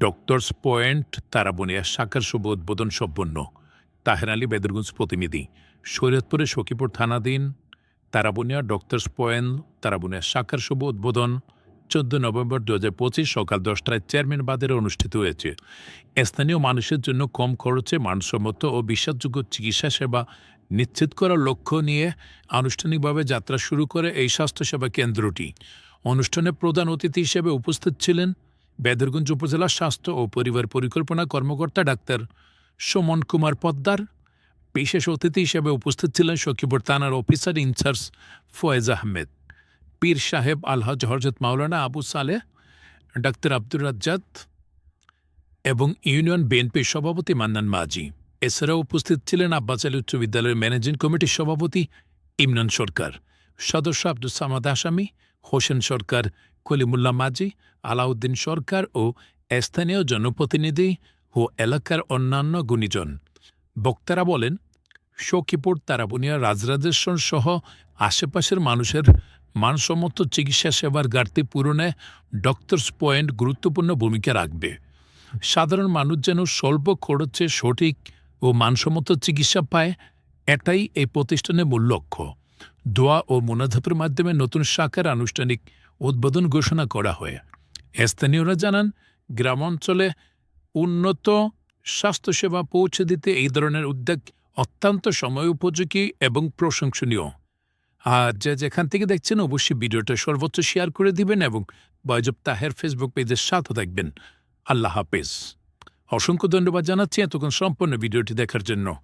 Doctors point Tarabunia শাখার শুভ উদ্বোধন সম্পন্ন তাহের আলী বেদরগঞ্জ প্রতিনিধি শরীয়তপুরে সখীপুর থানাধীন তারাবনিয়া ডক্টরস পয়েন্ট তারাবনিয়া শাখার শুভ উদ্বোধন চোদ্দ নভেম্বর দু হাজার পঁচিশ সকাল দশটায় চেয়ারম্যান বাজারে অনুষ্ঠিত হয়েছে। স্থানীয় মানুষের জন্য কম খরচে মানসম্মত ও বিশ্বাসযোগ্য চিকিৎসা সেবা নিশ্চিত করার লক্ষ্য নিয়ে আনুষ্ঠানিকভাবে যাত্রা শুরু করে এই স্বাস্থ্যসেবা কেন্দ্রটি। অনুষ্ঠানে প্রধান অতিথি হিসেবে উপস্থিত ছিলেন বেদরগঞ্জ উপজেলা স্বাস্থ্য ও পরিবার পরিকল্পনা কর্মকর্তা ডাক্তার সুমন কুমার পদ্মার বিশেষ অতিথি হিসেবে উপস্থিত ছিলেন সখীপুর থানার অফিসার ইনচার্জ ফয়েজ আহমেদ, পীর সাহেব আলহাজ হরজত মাওলানা আবু সালেহ, ডাক্তার আব্দুর রাজ্জাদ এবং ইউনিয়ন বিএনপির সভাপতি মান্নান মাজি এছাড়াও উপস্থিত ছিলেন আব্বাস উচ্চ বিদ্যালয়ের ম্যানেজিং কমিটির সভাপতি ইমরান সরকার। সদস্য আব্দুল সামাদ আসামি হোসেন সরকার কলিমুল্লা মাজি আলাউদ্দিন সরকার ও স্থানীয় জনপ্রতিনিধি ও এলাকার অন্যান্য গুণীজন। বক্তারা বলেন, সখীপুর, তারাবুনিয়া, রাজরাজেশ্বর সহ আশেপাশের মানুষের মানসম্মত চিকিৎসা সেবার ঘাটতি পূরণে ডক্টরস পয়েন্ট গুরুত্বপূর্ণ ভূমিকা রাখবে। সাধারণ মানুষ যেন স্বল্প খরচে সঠিক ও মানসম্মত চিকিৎসা পায়, এটাই এই প্রতিষ্ঠানের মূল লক্ষ্য। দোয়া ও মোনাজাতের মাধ্যমে নতুন শাখার আনুষ্ঠানিক উদ্বোধন ঘোষণা করা হয়। স্থানীয়রা জানান, গ্রামাঞ্চলে উন্নত স্বাস্থ্যসেবা পৌঁছে দিতে এই ধরনের উদ্যোগ অত্যন্ত সময় উপযোগী এবং প্রশংসনীয়। আর যে যেখান থেকে দেখছেন, অবশ্যই ভিডিওটা সর্বোচ্চ শেয়ার করে দিবেন এবং বয়জব তাহের ফেসবুক পেজের সাথে থাকবেন। আল্লাহ হাফেজ। অসংখ্য ধন্যবাদ জানাচ্ছি এতক্ষণ সম্পূর্ণ ভিডিওটি দেখার জন্য।